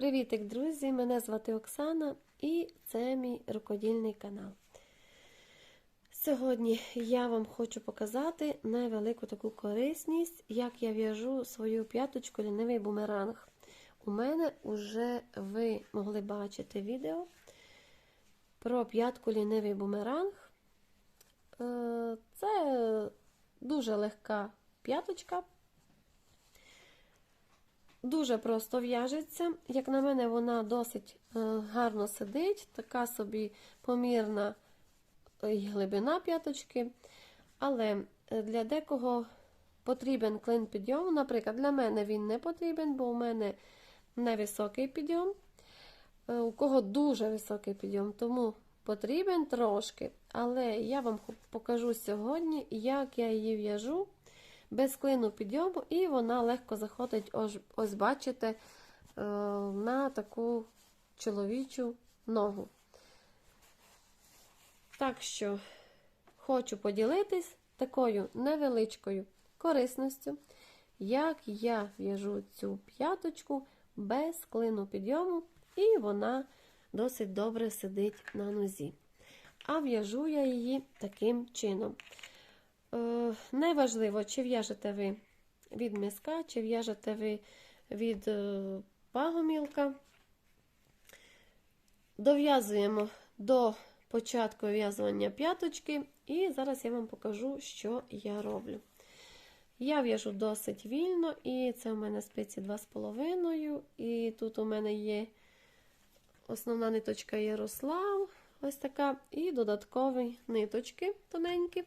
Привітик, друзі! Мене звати Оксана і це мій рукодільний канал. Сьогодні я вам хочу показати невелику таку корисність, як я в'яжу свою п'яточку лінивий бумеранг. У мене вже ви могли бачити відео про п'ятку лінивий бумеранг. Е, Це дуже легка п'яточка. Дуже просто в'яжеться. Як на мене, вона досить е, гарно сидить, така собі помірна глибина п'яточки. Але для декого потрібен клин підйому. Наприклад, для мене він не потрібен, бо у мене невисокий підйом. Е, у кого дуже високий підйом, тому потрібен трошки. Але я вам покажу сьогодні, як я її в'яжу без клину підйому, і вона легко заходить, ось, ось бачите, е, на таку чоловічу ногу. Так що хочу поділитись такою невеличкою корисністю, як я в'яжу цю п'яточку без клину підйому, і вона досить добре сидить на нозі. А в'яжу я її таким чином. Е, неважливо, чи в'яжете ви від миска, чи в'яжете ви від е, пагомілка. Дов'язуємо до початку в'язування п'яточки, і зараз я вам покажу, що я роблю. Я в'яжу досить вільно, і це у мене спиці 2,5. І тут у мене є основна ниточка Ярослав, ось така, і додаткові ниточки тоненькі.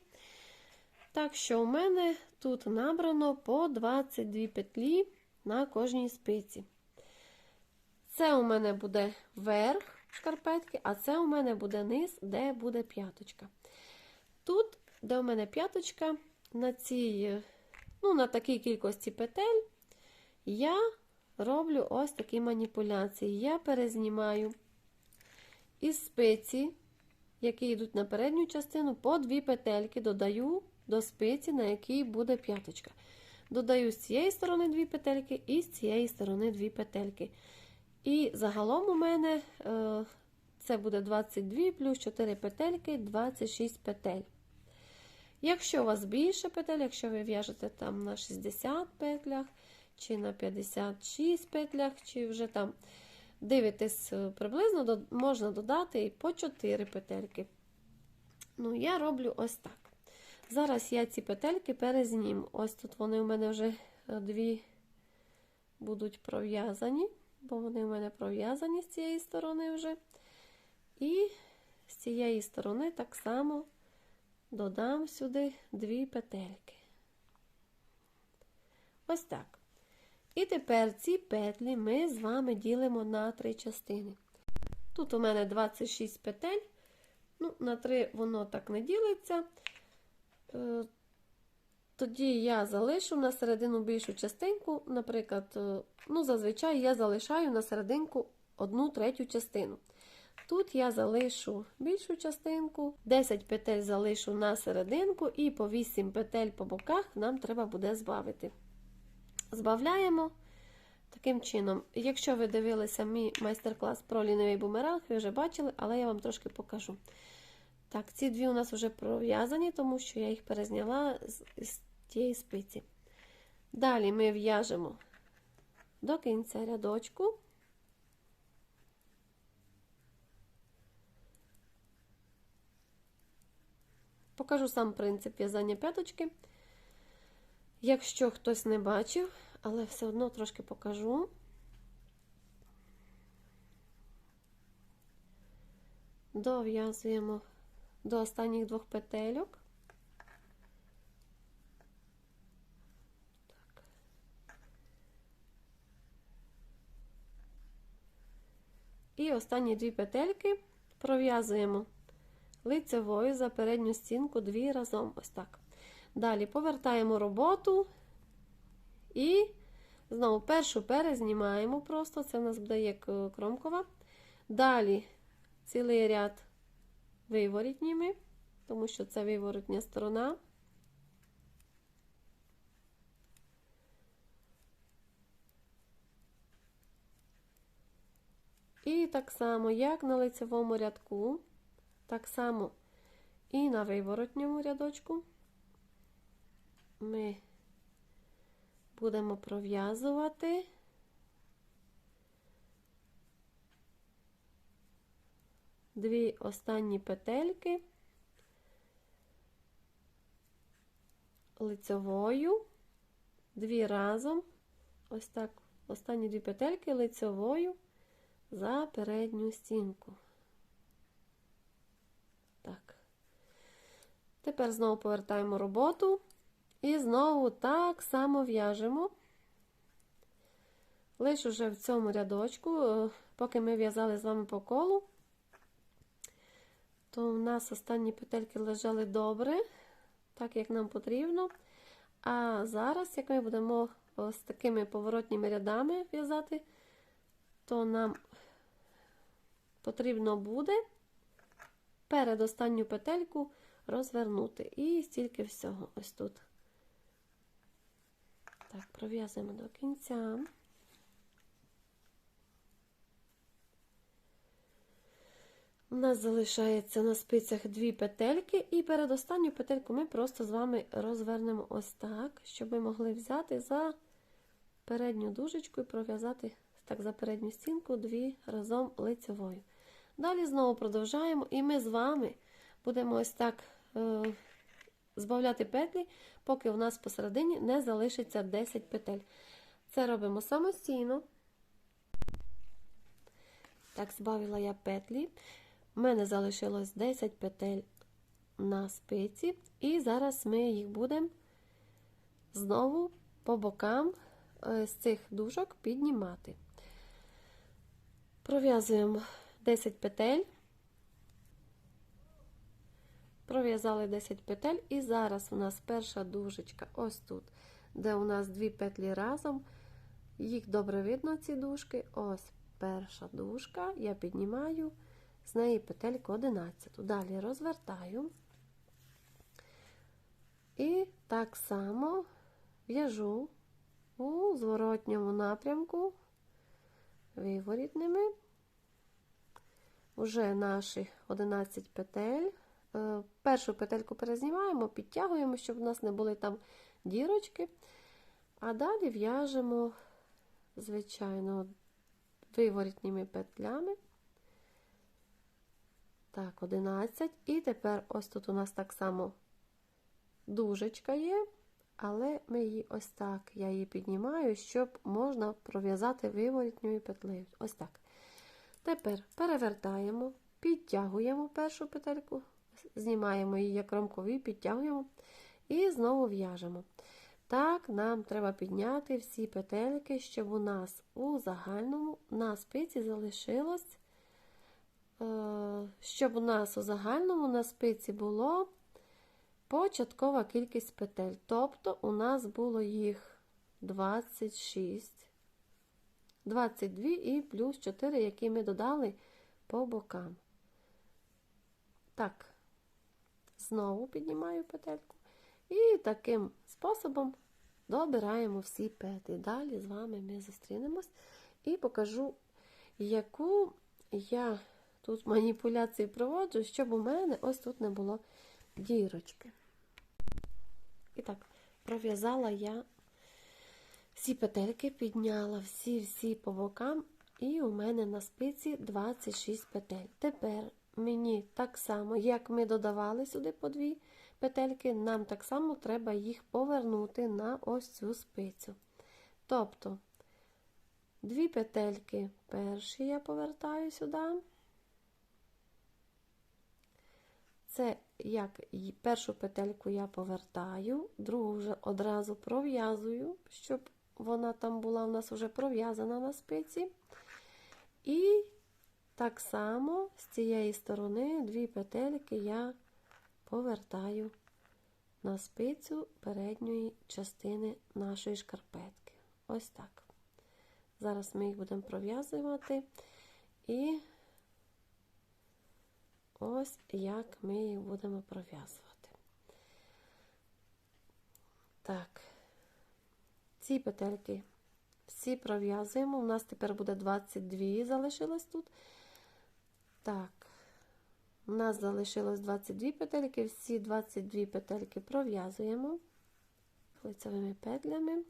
Так що у мене тут набрано по 22 петлі на кожній спиці. Це у мене буде верх шкарпетки, а це у мене буде низ, де буде п'яточка. Тут, де у мене п'яточка, на цій, ну, на такій кількості петель, я роблю ось такі маніпуляції. Я перезнімаю із спиці, які йдуть на передню частину, по дві петельки додаю до спиці, на якій буде п'яточка. Додаю з цієї сторони дві петельки і з цієї сторони дві петельки. І загалом у мене е, це буде 22 плюс 4 петельки, 26 петель. Якщо у вас більше петель, якщо ви в'яжете там на 60 петлях, чи на 56 петлях, чи вже там дивитесь е, приблизно, можна додати і по 4 петельки. Ну, я роблю ось так. Зараз я ці петельки перезніму. Ось тут вони у мене вже е, дві будуть пров'язані, бо вони у мене пров'язані з цієї сторони вже. І з цієї сторони так само додам сюди дві петельки. Ось так. І тепер ці петлі ми з вами ділимо на три частини. Тут у мене 26 петель, ну, на три воно так не ділиться. Е, тоді я залишу на середину більшу частинку, наприклад, е, ну, зазвичай я залишаю на серединку одну третю частину. Тут я залишу більшу частинку, 10 петель залишу на серединку, і по 8 петель по боках нам треба буде збавити. Збавляємо таким чином. Якщо ви дивилися мій майстер-клас про лінивий бумеранг, ви вже бачили, але я вам трошки покажу. Так, ці дві у нас вже пров'язані, тому що я їх перезняла з, з тієї спиці. Далі ми в'яжемо до кінця рядочку. Покажу сам принцип в'язання п'яточки. Якщо хтось не бачив, але все одно трошки покажу. Дов'язуємо до останніх двох петельок. Так. І останні дві петельки пров'язуємо лицевою за передню стінку дві разом. Ось так. Далі повертаємо роботу і знову першу перезнімаємо просто, це в нас буде як е, кромкова. Далі цілий ряд виворітніми, тому що це виворотня сторона. І так само, як на лицевому рядку, так само і на виворотньому рядочку ми будемо пров'язувати дві останні петельки лицевою, дві разом, ось так, останні дві петельки лицевою за передню стінку. Так. Тепер знову повертаємо роботу і знову так само в'яжемо. Лише вже в цьому рядочку, е, поки ми в'язали з вами по колу, то у нас останні петельки лежали добре, так як нам потрібно. А зараз, як ми будемо з такими поворотніми рядами в'язати, то нам потрібно буде перед петельку розвернути. І стільки всього ось тут. Так, пров'язуємо до кінця. У нас залишається на спицях дві петельки, і перед останню петельку ми просто з вами розвернемо ось так, щоб ми могли взяти за передню дужечку і пров'язати так за передню стінку дві разом лицевою. Далі знову продовжаємо, і ми з вами будемо ось так е, збавляти петлі, поки у нас посередині не залишиться 10 петель. Це робимо самостійно. Так, збавила я петлі. У мене залишилось 10 петель на спиці, і зараз ми їх будемо знову по бокам е, з цих дужок піднімати. Пров'язуємо 10 петель, пров'язали 10 петель, і зараз у нас перша дужечка ось тут, де у нас дві петлі разом. Їх добре видно, ці дужки. Ось перша дужка, я піднімаю з неї петельку 11. Далі розвертаю. І так само в'яжу у зворотньому напрямку виворітними. Уже наші 11 петель. Е, першу петельку перезнімаємо, підтягуємо, щоб у нас не були там дірочки. А далі в'яжемо, звичайно, виворітніми петлями. Так, 11. І тепер ось тут у нас так само дужечка є, але ми її ось так, я її піднімаю, щоб можна пров'язати виворітньою петлею. Ось так. Тепер перевертаємо, підтягуємо першу петельку, знімаємо її як ромкові, підтягуємо і знову в'яжемо. Так, нам треба підняти всі петельки, щоб у нас у загальному на спиці залишилось щоб у нас у загальному на спиці було початкова кількість петель. Тобто у нас було їх 26, 22 і плюс 4, які ми додали по бокам. Так, знову піднімаю петельку. І таким способом добираємо всі петлі. Далі з вами ми зустрінемось і покажу, яку я тут маніпуляції проводжу, щоб у мене ось тут не було дірочки. І так, пров'язала я всі петельки, підняла всі-всі по бокам, і у мене на спиці 26 петель. Тепер мені так само, як ми додавали сюди по дві петельки, нам так само треба їх повернути на ось цю спицю. Тобто, дві петельки перші я повертаю сюди. Це як першу петельку я повертаю, другу вже одразу пров'язую, щоб вона там була у нас вже пров'язана на спиці. І так само з цієї сторони дві петельки я повертаю на спицю передньої частини нашої шкарпетки. Ось так. Зараз ми їх будемо пров'язувати і Ось як ми їх будемо пров'язувати. Так, ці петельки всі пров'язуємо. У нас тепер буде 22 залишилось тут. Так, у нас залишилось 22 петельки, всі 22 петельки пров'язуємо лицевими петлями.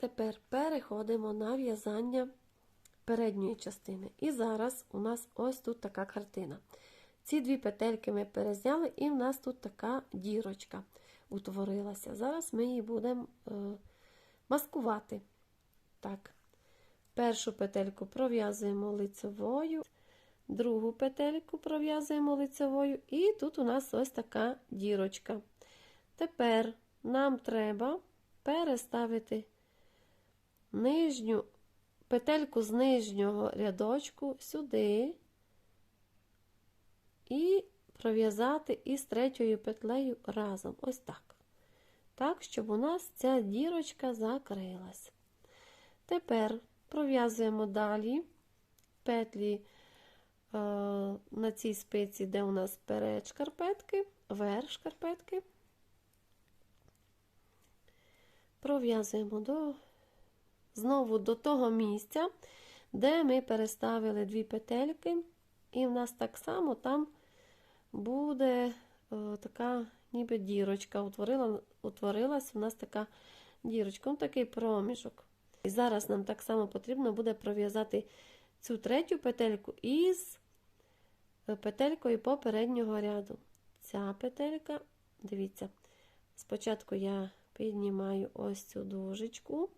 Тепер переходимо на в'язання передньої частини. І зараз у нас ось тут така картина. Ці дві петельки ми перезняли, і в нас тут така дірочка утворилася. Зараз ми її будемо е, маскувати. Так, першу петельку пров'язуємо лицевою, другу петельку пров'язуємо лицевою, і тут у нас ось така дірочка. Тепер нам треба переставити нижню петельку з нижнього рядочку сюди і пров'язати із третьою петлею разом. Ось так. Так, щоб у нас ця дірочка закрилась. Тепер пров'язуємо далі петлі е, на цій спиці, де у нас перед шкарпетки, верх шкарпетки. Пров'язуємо до знову до того місця, де ми переставили дві петельки, і в нас так само там буде о, така ніби дірочка. Утворила, утворилась у нас така дірочка, ну, такий проміжок. І зараз нам так само потрібно буде пров'язати цю третю петельку із е, петелькою попереднього ряду. Ця петелька, дивіться, спочатку я піднімаю ось цю дужечку.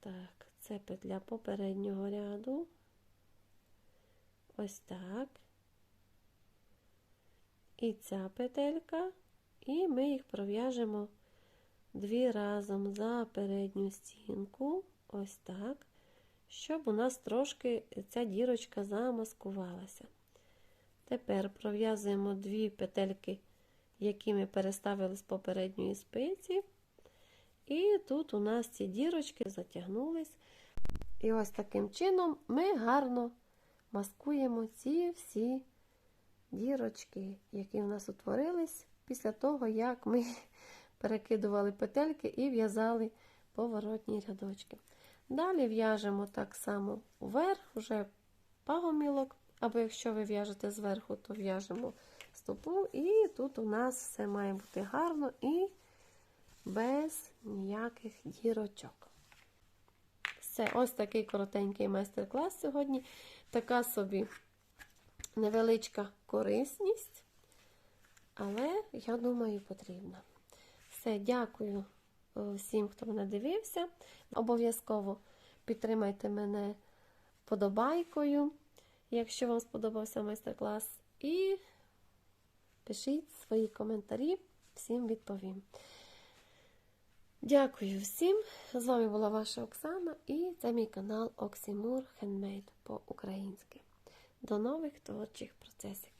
Так, це петля попереднього ряду. Ось так. І ця петелька, і ми їх пров'яжемо дві разом за передню стінку, ось так, щоб у нас трошки ця дірочка замаскувалася. Тепер пров'язуємо дві петельки, які ми переставили з попередньої спиці. І тут у нас ці дірочки затягнулись. І ось таким чином ми гарно маскуємо ці всі дірочки, які в нас утворились після того, як ми перекидували петельки і в'язали поворотні рядочки. Далі в'яжемо так само вверх, вже пагомілок, або якщо ви в'яжете зверху, то в'яжемо стопу. І тут у нас все має бути гарно і без ніяких дірочок. Все, ось такий коротенький майстер-клас сьогодні. Така собі невеличка корисність, але, я думаю, потрібна. Все, дякую е, всім, хто мене дивився. Обов'язково підтримайте мене подобайкою, якщо вам сподобався майстер-клас. І пишіть свої коментарі, всім відповім. Дякую всім! З вами була ваша Оксана і це мій канал Оксімур Хендмейд по-українськи. До нових творчих процесів!